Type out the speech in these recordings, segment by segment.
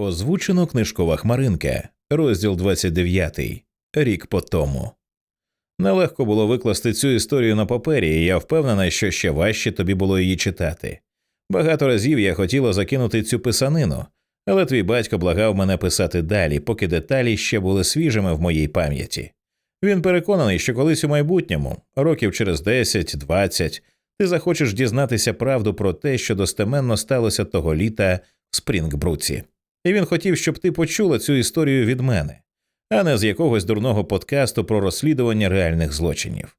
Озвучено книжкова хмаринка, розділ 29, рік по тому. Нелегко було викласти цю історію на папері, і я впевнена, що ще важче тобі було її читати. Багато разів я хотіла закинути цю писанину, але твій батько благав мене писати далі, поки деталі ще були свіжими в моїй пам'яті. Він переконаний, що колись у майбутньому, років через 10-20, ти захочеш дізнатися правду про те, що достеменно сталося того літа в Спрінгбруці. І він хотів, щоб ти почула цю історію від мене, а не з якогось дурного подкасту про розслідування реальних злочинів.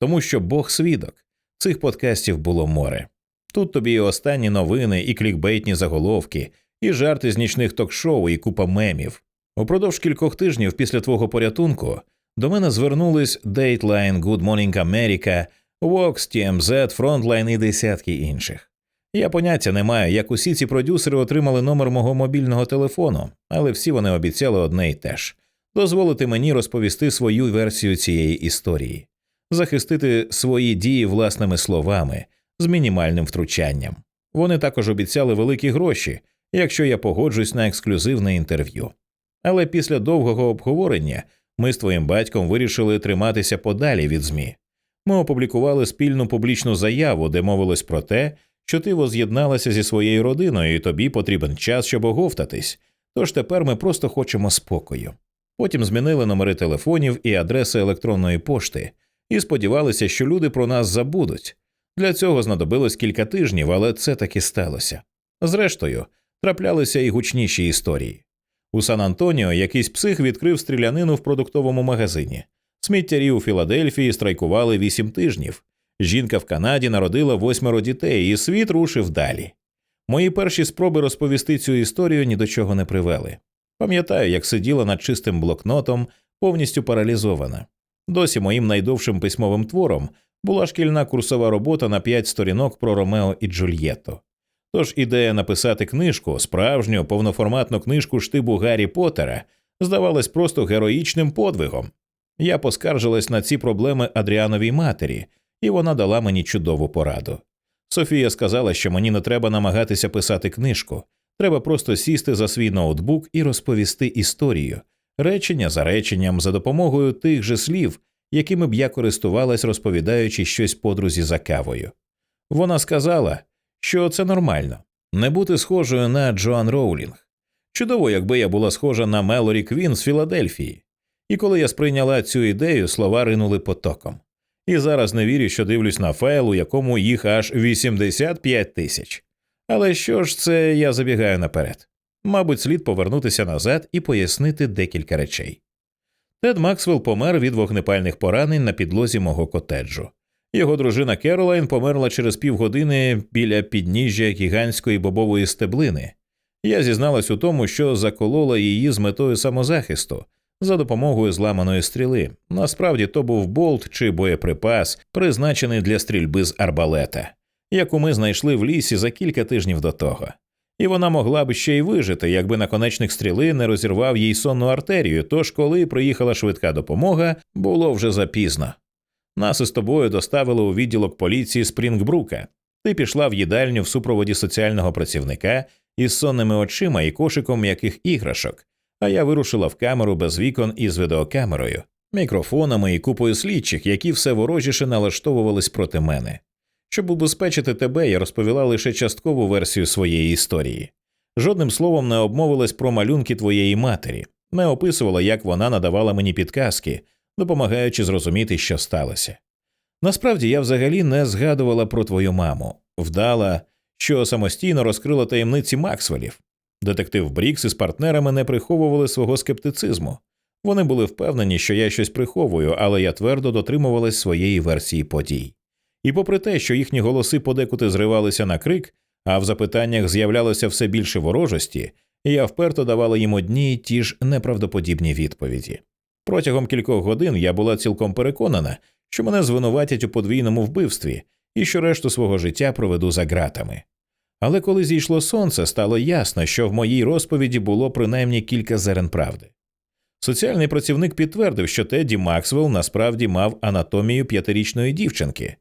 Тому що Бог свідок, цих подкастів було море. Тут тобі і останні новини, і клікбейтні заголовки, і жарти з нічних ток-шоу, і купа мемів. Упродовж кількох тижнів після твого порятунку до мене звернулись Dateline, Good Morning America, Vox, TMZ, Frontline і десятки інших. Я поняття не маю, як усі ці продюсери отримали номер мого мобільного телефону, але всі вони обіцяли одне й те ж дозволити мені розповісти свою версію цієї історії, захистити свої дії власними словами з мінімальним втручанням. Вони також обіцяли великі гроші, якщо я погоджусь на ексклюзивне інтерв'ю. Але після довгого обговорення ми з твоїм батьком вирішили триматися подалі від ЗМІ. Ми опублікували спільну публічну заяву, де мовилось про те, що ти воз'єдналася зі своєю родиною, і тобі потрібен час, щоб оговтатись. Тож тепер ми просто хочемо спокою. Потім змінили номери телефонів і адреси електронної пошти і сподівалися, що люди про нас забудуть. Для цього знадобилось кілька тижнів, але це таки сталося. Зрештою, траплялися і гучніші історії. У Сан Антоніо якийсь псих відкрив стрілянину в продуктовому магазині. Сміттярі у Філадельфії страйкували вісім тижнів. Жінка в Канаді народила восьмеро дітей, і світ рушив далі. Мої перші спроби розповісти цю історію ні до чого не привели. Пам'ятаю, як сиділа над чистим блокнотом, повністю паралізована. Досі моїм найдовшим письмовим твором була шкільна курсова робота на п'ять сторінок про Ромео і Джульєтто. Тож ідея написати книжку, справжню повноформатну книжку штибу Гаррі Поттера, здавалась просто героїчним подвигом. Я поскаржилась на ці проблеми Адріановій матері, і вона дала мені чудову пораду. Софія сказала, що мені не треба намагатися писати книжку, треба просто сісти за свій ноутбук і розповісти історію, речення за реченням за допомогою тих же слів, якими б я користувалась, розповідаючи щось подрузі за кавою. Вона сказала, що це нормально не бути схожою на Джоан Роулінг. Чудово, якби я була схожа на Мелорі Квін з Філадельфії. І коли я сприйняла цю ідею, слова ринули потоком. І зараз не вірю, що дивлюсь на файл, у якому їх аж 85 тисяч. Але що ж це я забігаю наперед? Мабуть, слід повернутися назад і пояснити декілька речей. Тед Максвелл помер від вогнепальних поранень на підлозі мого котеджу. Його дружина Керолайн померла через півгодини біля підніжжя гігантської бобової стеблини. Я зізналась у тому, що заколола її з метою самозахисту за допомогою зламаної стріли. Насправді то був болт чи боєприпас, призначений для стрільби з арбалета, яку ми знайшли в лісі за кілька тижнів до того. І вона могла б ще й вижити, якби наконечник стріли не розірвав їй сонну артерію. Тож, коли приїхала швидка допомога, було вже запізно. Нас із тобою доставили у відділок поліції Спрінгбрука. Ти пішла в їдальню в супроводі соціального працівника із сонними очима і кошиком м'яких іграшок, а я вирушила в камеру без вікон із відеокамерою, мікрофонами і купою слідчих, які все ворожіше налаштовувались проти мене. Щоб убезпечити тебе, я розповіла лише часткову версію своєї історії. Жодним словом не обмовилась про малюнки твоєї матері, не описувала, як вона надавала мені підказки, допомагаючи зрозуміти, що сталося. Насправді я взагалі не згадувала про твою маму, вдала, що самостійно розкрила таємниці Максвелів. Детектив Брікс із партнерами не приховували свого скептицизму. Вони були впевнені, що я щось приховую, але я твердо дотримувалась своєї версії подій. І попри те, що їхні голоси подекуди зривалися на крик, а в запитаннях з'являлося все більше ворожості, я вперто давала їм одні й ті ж неправдоподібні відповіді. Протягом кількох годин я була цілком переконана, що мене звинуватять у подвійному вбивстві і що решту свого життя проведу за ґратами. Але коли зійшло сонце, стало ясно, що в моїй розповіді було принаймні кілька зерен правди. Соціальний працівник підтвердив, що Тедді Максвелл насправді мав анатомію п'ятирічної дівчинки.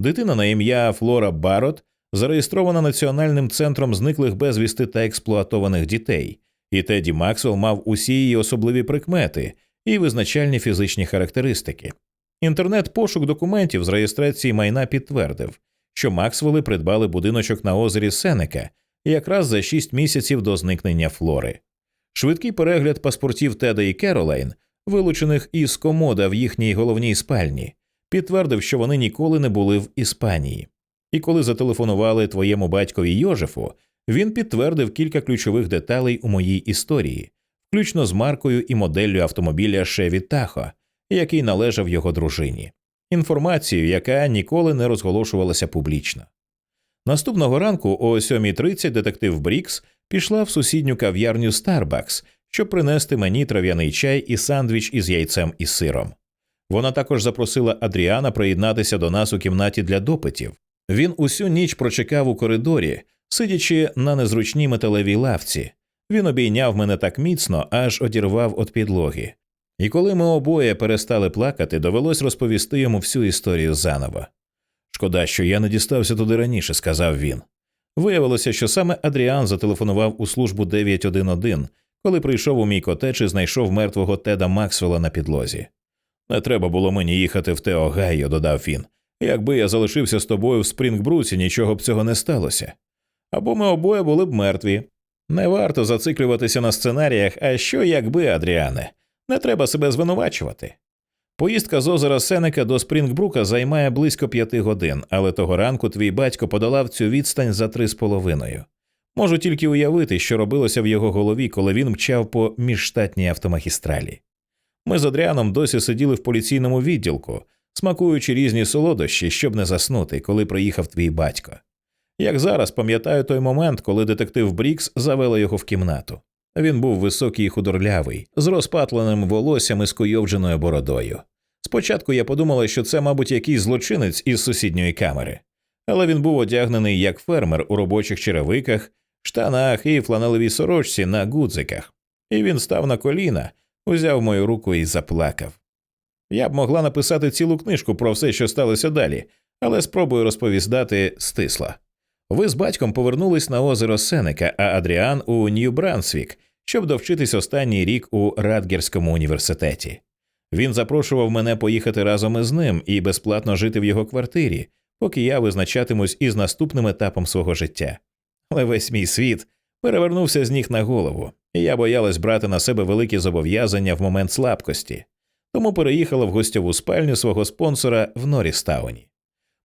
Дитина на ім'я Флора Барот зареєстрована Національним центром зниклих безвісти та експлуатованих дітей, і Теді Максвелл мав усі її особливі прикмети і визначальні фізичні характеристики. Інтернет-пошук документів з реєстрації майна підтвердив, що Максвелли придбали будиночок на озері Сенека якраз за шість місяців до зникнення Флори. Швидкий перегляд паспортів Теда і Керолайн, вилучених із комода в їхній головній спальні, підтвердив, що вони ніколи не були в Іспанії. І коли зателефонували твоєму батькові Йожефу, він підтвердив кілька ключових деталей у моїй історії, включно з маркою і моделлю автомобіля Шеві Тахо, який належав його дружині, інформацію, яка ніколи не розголошувалася публічно. Наступного ранку о 7.30 детектив Брікс пішла в сусідню кав'ярню Starbucks, щоб принести мені трав'яний чай і сандвіч із яйцем і сиром. Вона також запросила Адріана приєднатися до нас у кімнаті для допитів. Він усю ніч прочекав у коридорі, сидячи на незручній металевій лавці. Він обійняв мене так міцно, аж одірвав від підлоги. І коли ми обоє перестали плакати, довелось розповісти йому всю історію заново. Шкода, що я не дістався туди раніше, сказав він. Виявилося, що саме Адріан зателефонував у службу 911, коли прийшов у мій котеч і знайшов мертвого Теда Максвелла на підлозі. Не треба було мені їхати в Теогайо, додав він. Якби я залишився з тобою в Спрінгбруці, нічого б цього не сталося. Або ми обоє були б мертві. Не варто зациклюватися на сценаріях, а що якби, Адріане, не треба себе звинувачувати. Поїздка з озера Сенека до Спрінгбрука займає близько п'яти годин, але того ранку твій батько подолав цю відстань за три з половиною. Можу тільки уявити, що робилося в його голові, коли він мчав по міжштатній автомагістралі. Ми з Адріаном досі сиділи в поліційному відділку, смакуючи різні солодощі, щоб не заснути, коли приїхав твій батько. Як зараз пам'ятаю той момент, коли детектив Брікс завела його в кімнату. Він був високий і худорлявий, з розпатленим волоссям і скуйовдженою бородою. Спочатку я подумала, що це, мабуть, якийсь злочинець із сусідньої камери, але він був одягнений як фермер у робочих черевиках, штанах і фланелевій сорочці на гудзиках, і він став на коліна, узяв мою руку і заплакав. Я б могла написати цілу книжку про все, що сталося далі, але спробую розповідати стисло. Ви з батьком повернулись на озеро Сенека, а Адріан у Нью-Брансвік, щоб довчитись останній рік у Радгерському університеті. Він запрошував мене поїхати разом із ним і безплатно жити в його квартирі, поки я визначатимусь із наступним етапом свого життя. Але весь мій світ перевернувся з ніг на голову, і я боялась брати на себе великі зобов'язання в момент слабкості, тому переїхала в гостьову спальню свого спонсора в Норістауні.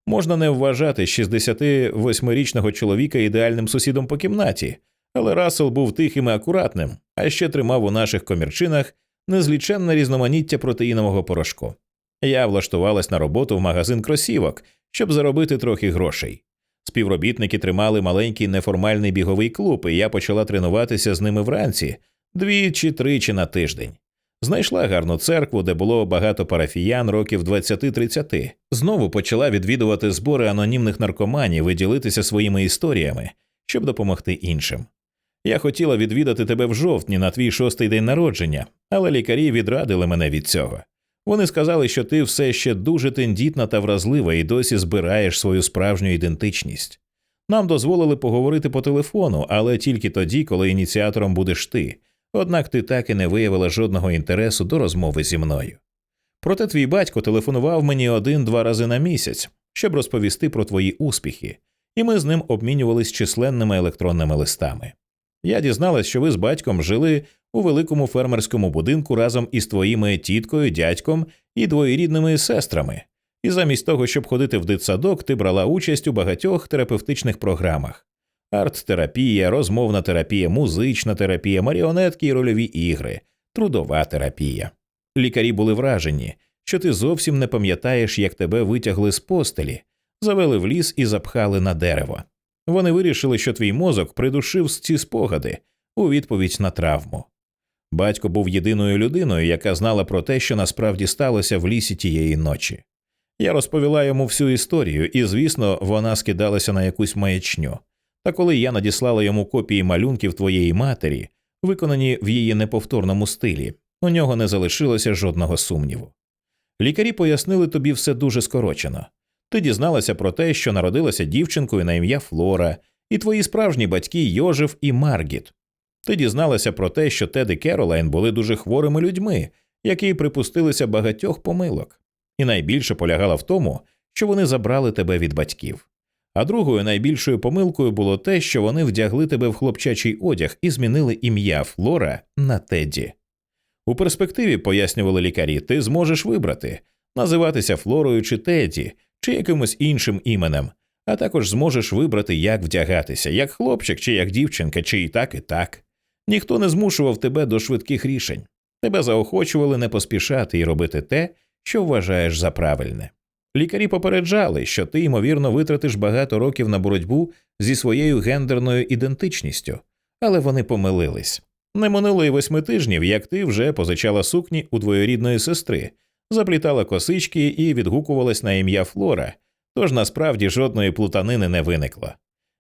Можна не вважати 68-річного чоловіка ідеальним сусідом по кімнаті, але Рассел був тихим і акуратним, а ще тримав у наших комірчинах незліченне різноманіття протеїнового порошку. Я влаштувалась на роботу в магазин кросівок, щоб заробити трохи грошей. Співробітники тримали маленький неформальний біговий клуб, і я почала тренуватися з ними вранці дві чи тричі на тиждень. Знайшла гарну церкву, де було багато парафіян років 20-30. Знову почала відвідувати збори анонімних наркоманів і ділитися своїми історіями, щоб допомогти іншим. Я хотіла відвідати тебе в жовтні на твій шостий день народження, але лікарі відрадили мене від цього. Вони сказали, що ти все ще дуже тендітна та вразлива і досі збираєш свою справжню ідентичність. Нам дозволили поговорити по телефону, але тільки тоді, коли ініціатором будеш ти, однак ти так і не виявила жодного інтересу до розмови зі мною. Проте твій батько телефонував мені один-два рази на місяць, щоб розповісти про твої успіхи, і ми з ним обмінювались численними електронними листами. Я дізналась, що ви з батьком жили у великому фермерському будинку разом із твоїми тіткою, дядьком і двоєрідними сестрами, і замість того, щоб ходити в дитсадок, ти брала участь у багатьох терапевтичних програмах арт-терапія, розмовна терапія, музична терапія, маріонетки і рольові ігри, трудова терапія. Лікарі були вражені, що ти зовсім не пам'ятаєш, як тебе витягли з постелі, завели в ліс і запхали на дерево. Вони вирішили, що твій мозок придушив ці спогади у відповідь на травму. Батько був єдиною людиною, яка знала про те, що насправді сталося в лісі тієї ночі. Я розповіла йому всю історію, і, звісно, вона скидалася на якусь маячню. Та коли я надіслала йому копії малюнків твоєї матері, виконані в її неповторному стилі, у нього не залишилося жодного сумніву. Лікарі пояснили тобі все дуже скорочено. Ти дізналася про те, що народилася дівчинкою на ім'я Флора, і твої справжні батьки Йожев і Маргіт. Ти дізналася про те, що Тед і Керолайн були дуже хворими людьми, які припустилися багатьох помилок, і найбільше полягала в тому, що вони забрали тебе від батьків. А другою найбільшою помилкою було те, що вони вдягли тебе в хлопчачий одяг і змінили ім'я Флора на Тедді. У перспективі, пояснювали лікарі, ти зможеш вибрати називатися Флорою чи Тедді, чи якимось іншим іменем, а також зможеш вибрати, як вдягатися, як хлопчик чи як дівчинка, чи і так, і так. Ніхто не змушував тебе до швидких рішень. Тебе заохочували не поспішати і робити те, що вважаєш за правильне. Лікарі попереджали, що ти, ймовірно, витратиш багато років на боротьбу зі своєю гендерною ідентичністю, але вони помилились. Не минуло й восьми тижнів, як ти вже позичала сукні у двоєрідної сестри, заплітала косички і відгукувалась на ім'я Флора, тож насправді жодної плутанини не виникло.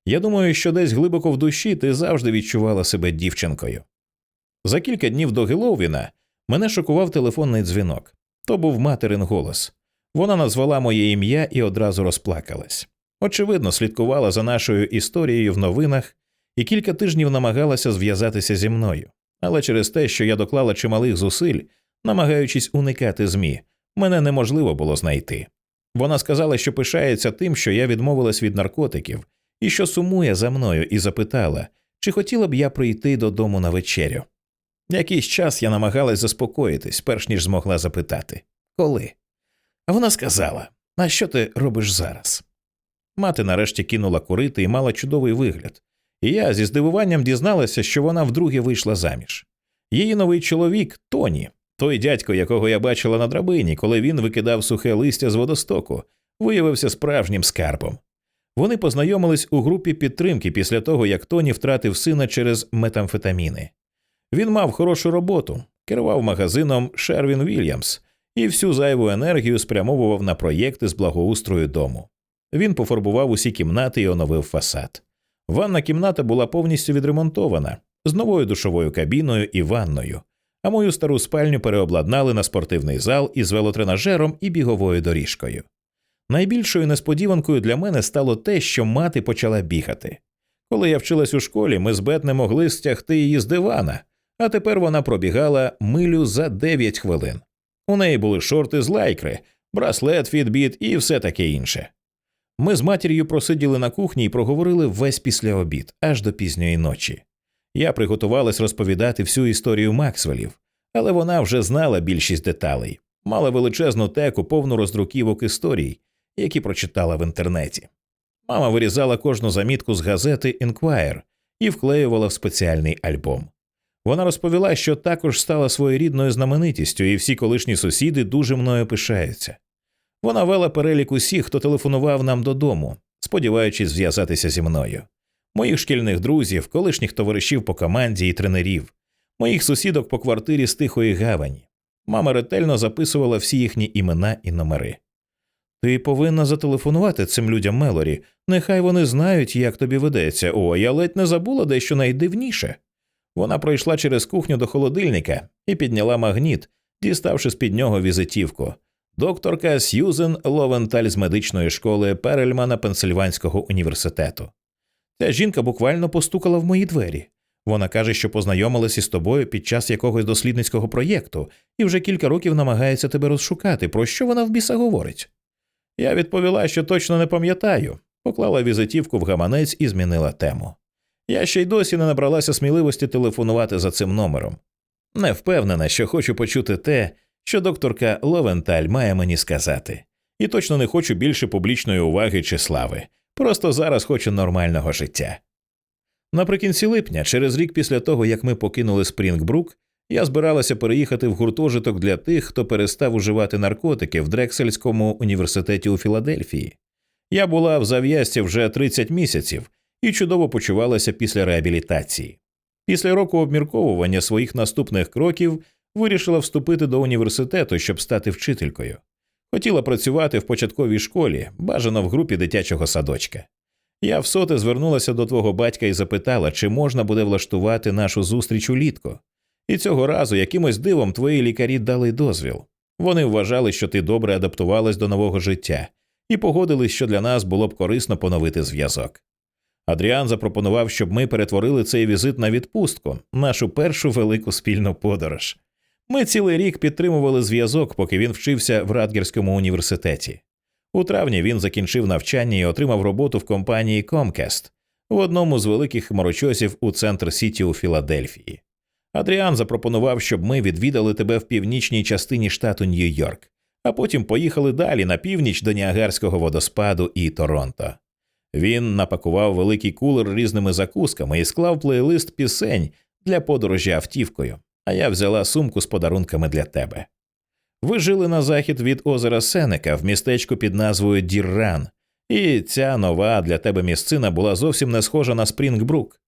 Я думаю, що десь глибоко в душі ти завжди відчувала себе дівчинкою. За кілька днів до Геловіна мене шокував телефонний дзвінок. То був материн голос. Вона назвала моє ім'я і одразу розплакалась. Очевидно, слідкувала за нашою історією в новинах і кілька тижнів намагалася зв'язатися зі мною. Але через те, що я доклала чималих зусиль, намагаючись уникати ЗМІ, мене неможливо було знайти. Вона сказала, що пишається тим, що я відмовилась від наркотиків і що сумує за мною, і запитала, чи хотіла б я прийти додому на вечерю. Якийсь час я намагалась заспокоїтись, перш ніж змогла запитати коли. Вона сказала А що ти робиш зараз? Мати нарешті кинула курити і мала чудовий вигляд, і я зі здивуванням дізналася, що вона вдруге вийшла заміж. Її новий чоловік Тоні, той дядько, якого я бачила на драбині, коли він викидав сухе листя з водостоку, виявився справжнім скарбом. Вони познайомились у групі підтримки після того, як Тоні втратив сина через метамфетаміни. Він мав хорошу роботу, керував магазином Шервін Вільямс і всю зайву енергію спрямовував на проєкти з благоустрою дому. Він пофарбував усі кімнати і оновив фасад. Ванна кімната була повністю відремонтована з новою душовою кабіною і ванною, а мою стару спальню переобладнали на спортивний зал із велотренажером і біговою доріжкою. Найбільшою несподіванкою для мене стало те, що мати почала бігати. Коли я вчилась у школі, ми з Бет не могли стягти її з дивана, а тепер вона пробігала милю за 9 хвилин. У неї були шорти з лайкри, браслет, фітбіт і все таке інше. Ми з матір'ю просиділи на кухні і проговорили весь після обід, аж до пізньої ночі. Я приготувалась розповідати всю історію Максвелів, але вона вже знала більшість деталей, мала величезну теку, повну роздруківок історій, які прочитала в інтернеті. Мама вирізала кожну замітку з газети Enquire і вклеювала в спеціальний альбом. Вона розповіла, що також стала своєрідною знаменитістю, і всі колишні сусіди дуже мною пишаються. Вона вела перелік усіх, хто телефонував нам додому, сподіваючись зв'язатися зі мною, моїх шкільних друзів, колишніх товаришів по команді і тренерів, моїх сусідок по квартирі з тихої гавані. Мама ретельно записувала всі їхні імена і номери. Ти повинна зателефонувати цим людям Мелорі. Нехай вони знають, як тобі ведеться. О, я ледь не забула дещо найдивніше. Вона пройшла через кухню до холодильника і підняла магніт, діставши з під нього візитівку. Докторка Сьюзен Ловенталь з медичної школи Перельмана Пенсильванського університету. Ця жінка буквально постукала в мої двері. Вона каже, що познайомилася із тобою під час якогось дослідницького проєкту і вже кілька років намагається тебе розшукати, про що вона в біса говорить. Я відповіла, що точно не пам'ятаю, поклала візитівку в гаманець і змінила тему. Я ще й досі не набралася сміливості телефонувати за цим номером. Не впевнена, що хочу почути те, що докторка Ловенталь має мені сказати, і точно не хочу більше публічної уваги чи слави, просто зараз хочу нормального життя. Наприкінці липня, через рік після того, як ми покинули Спрінгбрук, я збиралася переїхати в гуртожиток для тих, хто перестав уживати наркотики в Дрексельському університеті у Філадельфії. Я була в зав'язці вже 30 місяців і чудово почувалася після реабілітації. Після року обмірковування своїх наступних кроків вирішила вступити до університету, щоб стати вчителькою. Хотіла працювати в початковій школі, бажано в групі дитячого садочка. Я всоте звернулася до твого батька і запитала, чи можна буде влаштувати нашу зустріч улітку. І цього разу якимось дивом твої лікарі дали дозвіл. Вони вважали, що ти добре адаптувалась до нового життя, і погодились, що для нас було б корисно поновити зв'язок. Адріан запропонував, щоб ми перетворили цей візит на відпустку, нашу першу велику спільну подорож. Ми цілий рік підтримували зв'язок, поки він вчився в Радгерському університеті. У травні він закінчив навчання і отримав роботу в компанії Comcast в одному з великих хмарочосів у центр Сіті у Філадельфії. Адріан запропонував, щоб ми відвідали тебе в північній частині штату Нью-Йорк, а потім поїхали далі на північ до Ніагарського водоспаду і Торонто. Він напакував великий кулер різними закусками і склав плейлист пісень для подорожі автівкою, а я взяла сумку з подарунками для тебе. Ви жили на захід від озера Сенека в містечку під назвою Дірран, і ця нова для тебе місцина була зовсім не схожа на Спрінгбрук.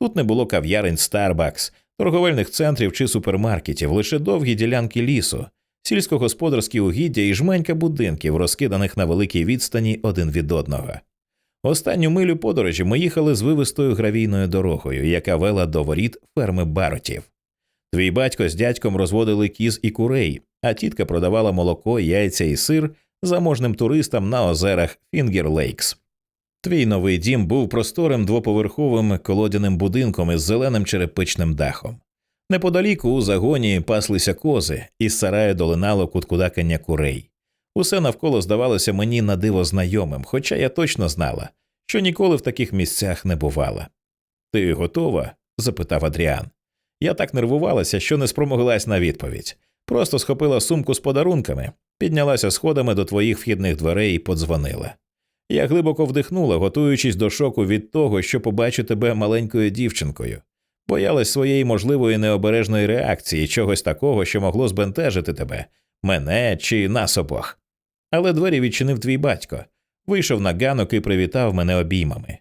Тут не було кав'ярень Starbucks, торговельних центрів чи супермаркетів, лише довгі ділянки лісу, сільськогосподарські угіддя і жменька будинків, розкиданих на великій відстані один від одного. Останню милю подорожі ми їхали з вивистою гравійною дорогою, яка вела до воріт ферми баротів. Твій батько з дядьком розводили кіз і курей, а тітка продавала молоко, яйця і сир заможним туристам на озерах Фінгер Лейкс. Твій новий дім був просторим двоповерховим колодяним будинком із зеленим черепичним дахом. Неподалік у загоні паслися кози, із сараю долинало куткудакання курей. Усе навколо здавалося мені на диво знайомим, хоча я точно знала, що ніколи в таких місцях не бувала. Ти готова? запитав Адріан. Я так нервувалася, що не спромоглась на відповідь. Просто схопила сумку з подарунками, піднялася сходами до твоїх вхідних дверей і подзвонила. Я глибоко вдихнула, готуючись до шоку від того, що побачу тебе маленькою дівчинкою, боялась своєї можливої необережної реакції, чогось такого, що могло збентежити тебе, мене чи нас обох. Але двері відчинив твій батько, вийшов на ганок і привітав мене обіймами.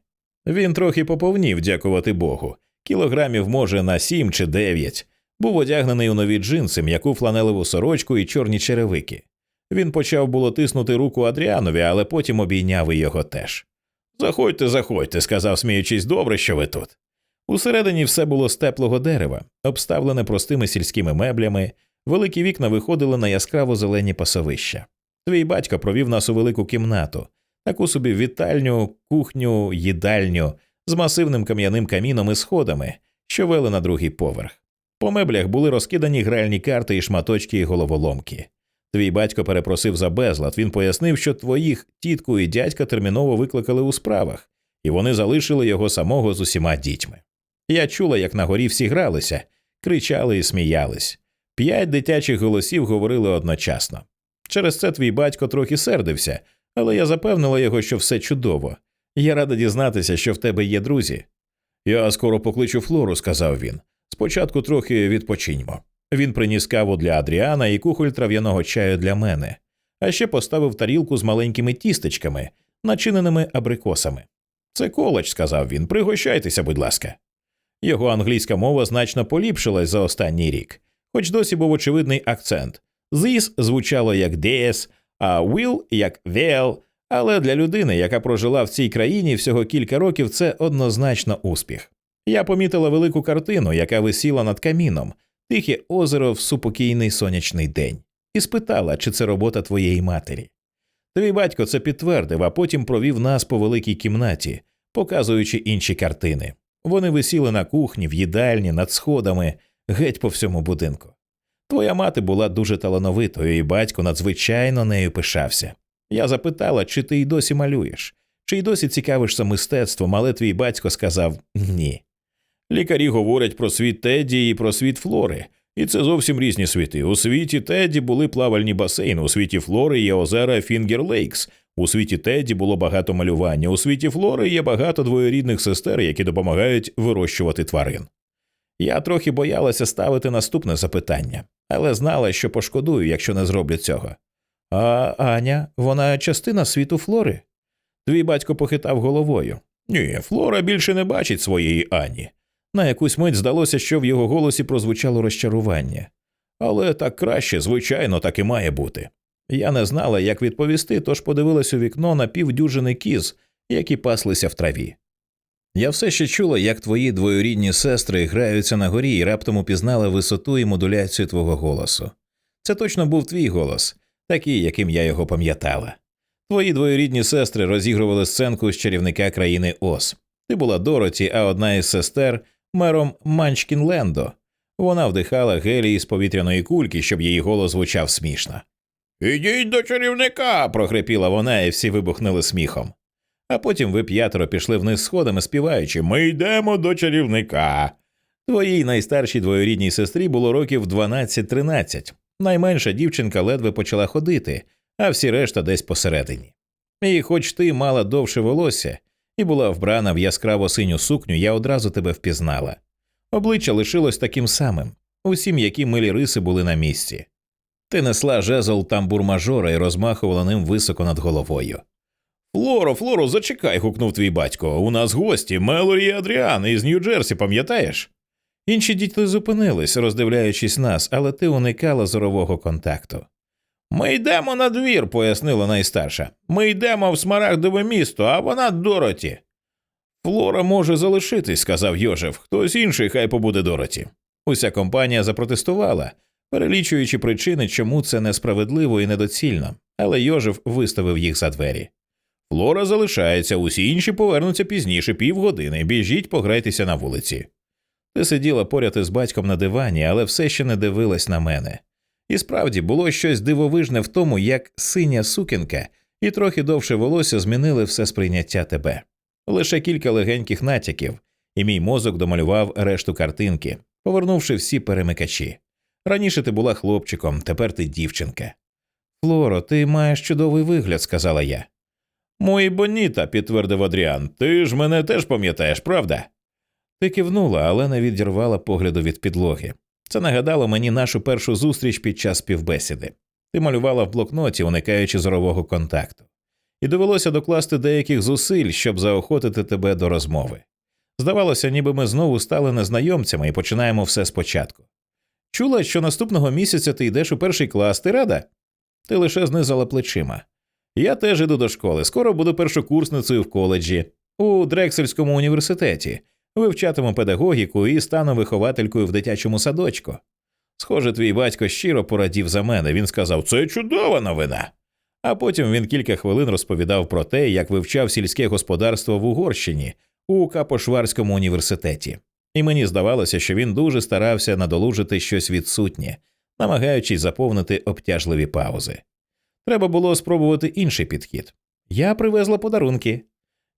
Він трохи поповнів, дякувати Богу, кілограмів, може, на сім чи дев'ять, був одягнений у нові джинси, м'яку фланелеву сорочку і чорні черевики. Він почав було тиснути руку Адріанові, але потім обійняв і його теж. Заходьте, заходьте, сказав, сміючись, добре, що ви тут. Усередині все було з теплого дерева, обставлене простими сільськими меблями, великі вікна виходили на яскраво зелені пасовища. Твій батько провів нас у велику кімнату, таку собі вітальню, кухню, їдальню з масивним кам'яним каміном і сходами, що вели на другий поверх. По меблях були розкидані гральні карти і шматочки і головоломки. Твій батько перепросив за безлад. Він пояснив, що твоїх тітку і дядька терміново викликали у справах, і вони залишили його самого з усіма дітьми. Я чула, як на горі всі гралися, кричали і сміялись. П'ять дитячих голосів говорили одночасно. Через це твій батько трохи сердився, але я запевнила його, що все чудово. Я рада дізнатися, що в тебе є друзі. Я скоро покличу Флору, сказав він. Спочатку трохи відпочиньмо. Він приніс каву для Адріана і кухоль трав'яного чаю для мене, а ще поставив тарілку з маленькими тістечками, начиненими абрикосами. Це коледж, сказав він, пригощайтеся, будь ласка. Його англійська мова значно поліпшилась за останній рік, хоч досі був очевидний акцент. «This» звучало як «this», а «will» як «well», але для людини, яка прожила в цій країні всього кілька років, це однозначно успіх. Я помітила велику картину, яка висіла над каміном, тихе озеро в супокійний сонячний день, і спитала, чи це робота твоєї матері. Твій батько це підтвердив, а потім провів нас по великій кімнаті, показуючи інші картини. Вони висіли на кухні, в їдальні, над сходами, геть по всьому будинку. Твоя мати була дуже талановитою, і батько надзвичайно нею пишався. Я запитала, чи ти й досі малюєш, чи й досі цікавишся мистецтвом, але твій батько сказав ні. Лікарі говорять про світ Теді і про світ Флори, і це зовсім різні світи. У світі Теді були плавальні басейни, у світі Флори є озера Фінгер Лейкс. У світі Теді було багато малювання. У світі Флори є багато двоєрідних сестер, які допомагають вирощувати тварин. Я трохи боялася ставити наступне запитання, але знала, що пошкодую, якщо не зроблю цього. А Аня, вона частина світу Флори? Твій батько похитав головою. Ні, Флора більше не бачить своєї Ані. На якусь мить здалося, що в його голосі прозвучало розчарування. Але так краще, звичайно, так і має бути. Я не знала, як відповісти, тож подивилась у вікно на півдюжини кіз, які паслися в траві. Я все ще чула, як твої двоюрідні сестри граються на горі і раптом упізнала висоту і модуляцію твого голосу. Це точно був твій голос, такий, яким я його пам'ятала. Твої двоюрідні сестри розігрували сценку з чарівника країни Ос. Ти була Дороті, а одна із сестер мером Манчкінлендо. Вона вдихала гелій з повітряної кульки, щоб її голос звучав смішно. Ідіть до чарівника. прохрипіла вона, і всі вибухнули сміхом. А потім ви п'ятеро пішли вниз сходами, співаючи Ми йдемо до чарівника. Твоїй найстаршій двоюрідній сестрі було років 12-13. Найменша дівчинка ледве почала ходити, а всі решта десь посередині. І хоч ти мала довше волосся і була вбрана в яскраво синю сукню, я одразу тебе впізнала. Обличчя лишилось таким самим, усім які милі риси були на місці. Ти несла жезл тамбур мажора і розмахувала ним високо над головою. Флоро, Флоро, зачекай. гукнув твій батько. У нас гості Мелорі і Адріан із Нью-Джерсі, пам'ятаєш? Інші діти зупинились, роздивляючись нас, але ти уникала зорового контакту. Ми йдемо на двір, пояснила найстарша. Ми йдемо в смарагдове місто, а вона Дороті. Флора може залишитись, сказав Йожев. Хтось інший хай побуде Дороті. Уся компанія запротестувала, перелічуючи причини, чому це несправедливо і недоцільно, але Йожев виставив їх за двері. Флора залишається, усі інші повернуться пізніше, півгодини. Біжіть, пограйтеся на вулиці. Ти сиділа поряд із батьком на дивані, але все ще не дивилась на мене. І справді було щось дивовижне в тому, як синя сукінка і трохи довше волосся змінили все сприйняття тебе. Лише кілька легеньких натяків, і мій мозок домалював решту картинки, повернувши всі перемикачі. Раніше ти була хлопчиком, тепер ти дівчинка. Флоро, ти маєш чудовий вигляд, сказала я. Мої боніта, підтвердив Адріан, ти ж мене теж пам'ятаєш, правда? Ти кивнула, але не відірвала погляду від підлоги. Це нагадало мені нашу першу зустріч під час співбесіди. Ти малювала в блокноті, уникаючи зорового контакту, і довелося докласти деяких зусиль, щоб заохотити тебе до розмови. Здавалося, ніби ми знову стали незнайомцями і починаємо все спочатку. Чула, що наступного місяця ти йдеш у перший клас, ти рада? Ти лише знизала плечима. Я теж іду до школи. Скоро буду першокурсницею в коледжі, у Дрексельському університеті, вивчатиму педагогіку і стану вихователькою в дитячому садочку. Схоже, твій батько щиро порадів за мене. Він сказав, це чудова новина. А потім він кілька хвилин розповідав про те, як вивчав сільське господарство в Угорщині у Капошварському університеті. І мені здавалося, що він дуже старався надолужити щось відсутнє, намагаючись заповнити обтяжливі паузи. Треба було спробувати інший підхід. Я привезла подарунки.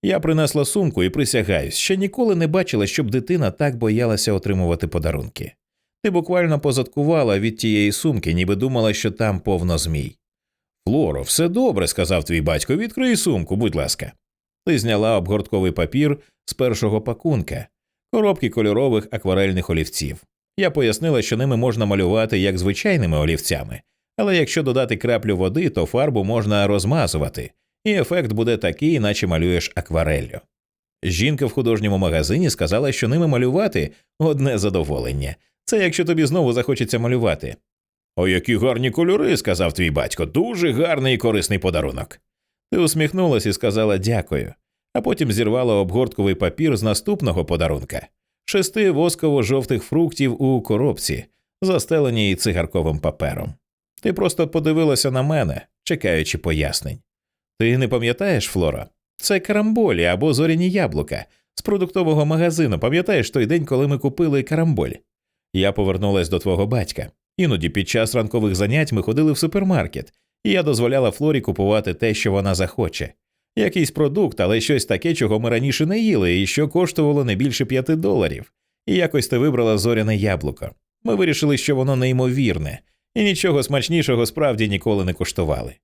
Я принесла сумку і присягаюсь, ще ніколи не бачила, щоб дитина так боялася отримувати подарунки. Ти буквально позадкувала від тієї сумки, ніби думала, що там повно змій. Флоро, все добре, сказав твій батько, відкрий сумку, будь ласка. Ти зняла обгортковий папір з першого пакунка, коробки кольорових акварельних олівців. Я пояснила, що ними можна малювати як звичайними олівцями, але якщо додати краплю води, то фарбу можна розмазувати, і ефект буде такий, наче малюєш аквареллю. Жінка в художньому магазині сказала, що ними малювати одне задоволення. Це якщо тобі знову захочеться малювати. О, які гарні кольори, сказав твій батько, дуже гарний і корисний подарунок. Ти усміхнулася і сказала дякую, а потім зірвала обгортковий папір з наступного подарунка шести восково жовтих фруктів у коробці, застеленій цигарковим папером. Ти просто подивилася на мене, чекаючи пояснень. Ти не пам'ятаєш, Флора? Це карамболі або зоряні яблука з продуктового магазину. Пам'ятаєш той день, коли ми купили карамболь? Я повернулась до твого батька. Іноді під час ранкових занять ми ходили в супермаркет, і я дозволяла Флорі купувати те, що вона захоче. Якийсь продукт, але щось таке, чого ми раніше не їли, і що коштувало не більше п'яти доларів. І якось ти вибрала зоряне яблуко. Ми вирішили, що воно неймовірне, і нічого смачнішого справді ніколи не куштували.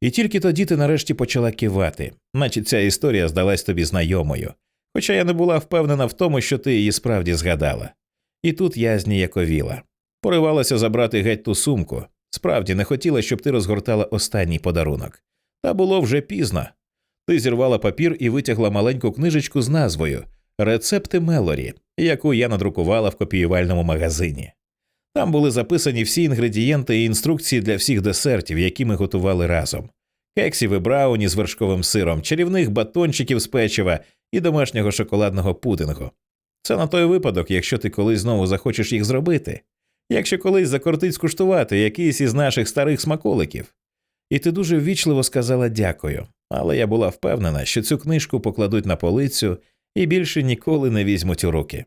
І тільки тоді ти нарешті почала кивати, наче ця історія здалась тобі знайомою, хоча я не була впевнена в тому, що ти її справді згадала. І тут я зніяковіла. Поривалася забрати геть ту сумку. Справді не хотіла, щоб ти розгортала останній подарунок. Та було вже пізно. Ти зірвала папір і витягла маленьку книжечку з назвою Рецепти Мелорі, яку я надрукувала в копіювальному магазині. Там були записані всі інгредієнти і інструкції для всіх десертів, які ми готували разом: кексів і брауні з вершковим сиром, чарівних батончиків з печива і домашнього шоколадного пудингу. Це на той випадок, якщо ти колись знову захочеш їх зробити, якщо колись закортить скуштувати якийсь із наших старих смаколиків. І ти дуже ввічливо сказала дякую, але я була впевнена, що цю книжку покладуть на полицю і більше ніколи не візьмуть у руки.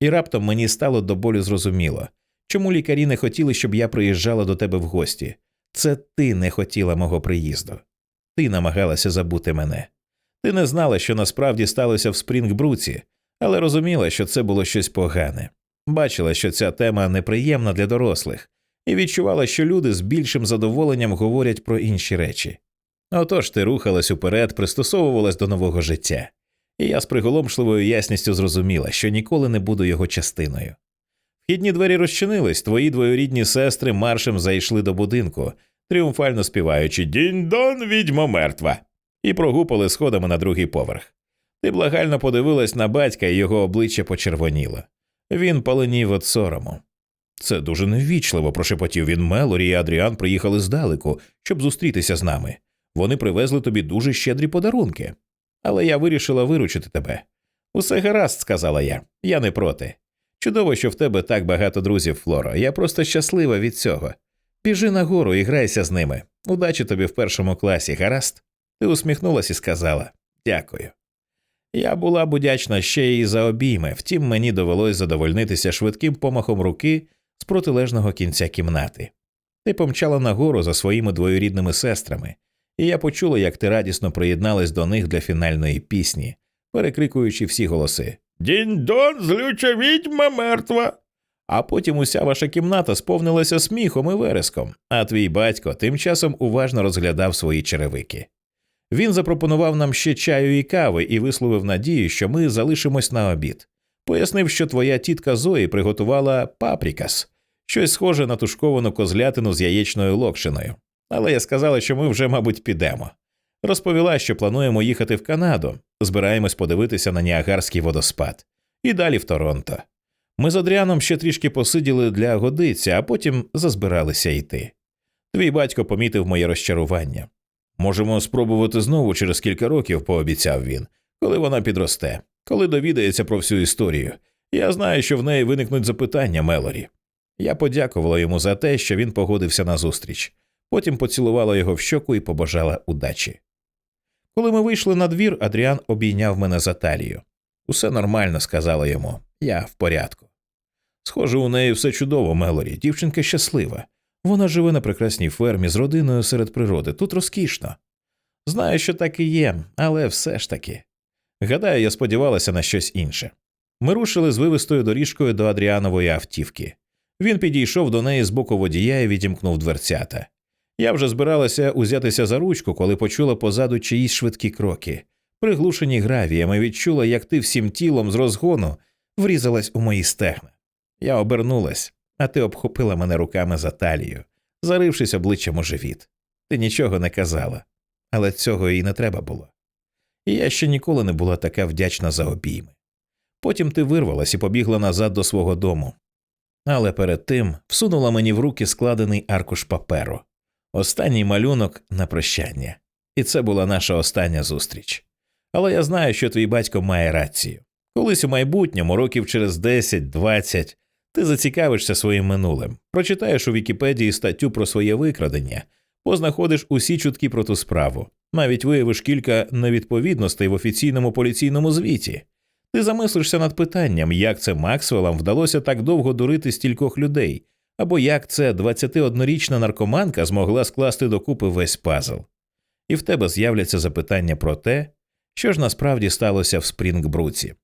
І раптом мені стало до болю зрозуміло, чому лікарі не хотіли, щоб я приїжджала до тебе в гості. Це ти не хотіла мого приїзду. Ти намагалася забути мене. Ти не знала, що насправді сталося в Спрінгбруці, але розуміла, що це було щось погане. Бачила, що ця тема неприємна для дорослих, і відчувала, що люди з більшим задоволенням говорять про інші речі. Отож ти рухалась уперед, пристосовувалась до нового життя, і я з приголомшливою ясністю зрозуміла, що ніколи не буду його частиною. Вхідні двері розчинились, твої двоюрідні сестри маршем зайшли до будинку, тріумфально співаючи Дінь-дон, відьмо мертва, і прогупали сходами на другий поверх. Ти благально подивилась на батька, і його обличчя почервоніло. Він паленів від сорому. Це дуже неввічливо, прошепотів він Мелорі і Адріан приїхали здалеку, щоб зустрітися з нами. Вони привезли тобі дуже щедрі подарунки. Але я вирішила виручити тебе. Усе гаразд, сказала я, я не проти. Чудово, що в тебе так багато друзів, Флоро. Я просто щаслива від цього. Біжи нагору і грайся з ними. Удачі тобі в першому класі, гаразд? Ти усміхнулася і сказала Дякую. Я була б удячна ще й за обійми, втім мені довелось задовольнитися швидким помахом руки з протилежного кінця кімнати. Ти помчала нагору за своїми двоюрідними сестрами, і я почула, як ти радісно приєдналась до них для фінальної пісні, перекрикуючи всі голоси Дінь-дон, злюча відьма мертва. А потім уся ваша кімната сповнилася сміхом і вереском, а твій батько тим часом уважно розглядав свої черевики. Він запропонував нам ще чаю і кави і висловив надію, що ми залишимось на обід. Пояснив, що твоя тітка Зої приготувала папрікас, щось схоже на тушковану козлятину з яєчною локшиною. Але я сказала, що ми вже, мабуть, підемо. Розповіла, що плануємо їхати в Канаду, збираємось подивитися на Ніагарський водоспад, і далі в Торонто. Ми з Адріаном ще трішки посиділи для годиці, а потім зазбиралися йти. Твій батько помітив моє розчарування. Можемо спробувати знову через кілька років, пообіцяв він, коли вона підросте, коли довідається про всю історію. Я знаю, що в неї виникнуть запитання Мелорі. Я подякувала йому за те, що він погодився на зустріч. Потім поцілувала його в щоку і побажала удачі. Коли ми вийшли на двір, Адріан обійняв мене за талію. Усе нормально, сказала йому, я в порядку. Схоже, у неї все чудово, Мелорі, дівчинка щаслива. Вона живе на прекрасній фермі з родиною серед природи, тут розкішно. Знаю, що так і є, але все ж таки. Гадаю, я сподівалася на щось інше. Ми рушили з вивистою доріжкою до Адріанової автівки. Він підійшов до неї з боку водія і відімкнув дверцята. Я вже збиралася узятися за ручку, коли почула позаду чиїсь швидкі кроки. Приглушені гравіями відчула, як ти всім тілом з розгону врізалась у мої стегна. Я обернулась, а ти обхопила мене руками за талію, зарившись обличчям у живіт. Ти нічого не казала, але цього і не треба було. І я ще ніколи не була така вдячна за обійми. Потім ти вирвалась і побігла назад до свого дому. Але перед тим всунула мені в руки складений аркуш паперу, останній малюнок на прощання. І це була наша остання зустріч. Але я знаю, що твій батько має рацію. Колись у майбутньому, років через 10-20, ти зацікавишся своїм минулим, прочитаєш у Вікіпедії статтю про своє викрадення, познаходиш усі чутки про ту справу, навіть виявиш кілька невідповідностей в офіційному поліційному звіті. Ти замислишся над питанням, як це Максвеллам вдалося так довго дурити стількох людей, або як це 21-річна наркоманка змогла скласти докупи весь пазл. І в тебе з'являться запитання про те, що ж насправді сталося в Спрінгбруці.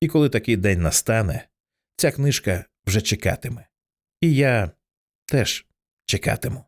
І коли такий день настане, ця книжка вже чекатиме. І я теж чекатиму.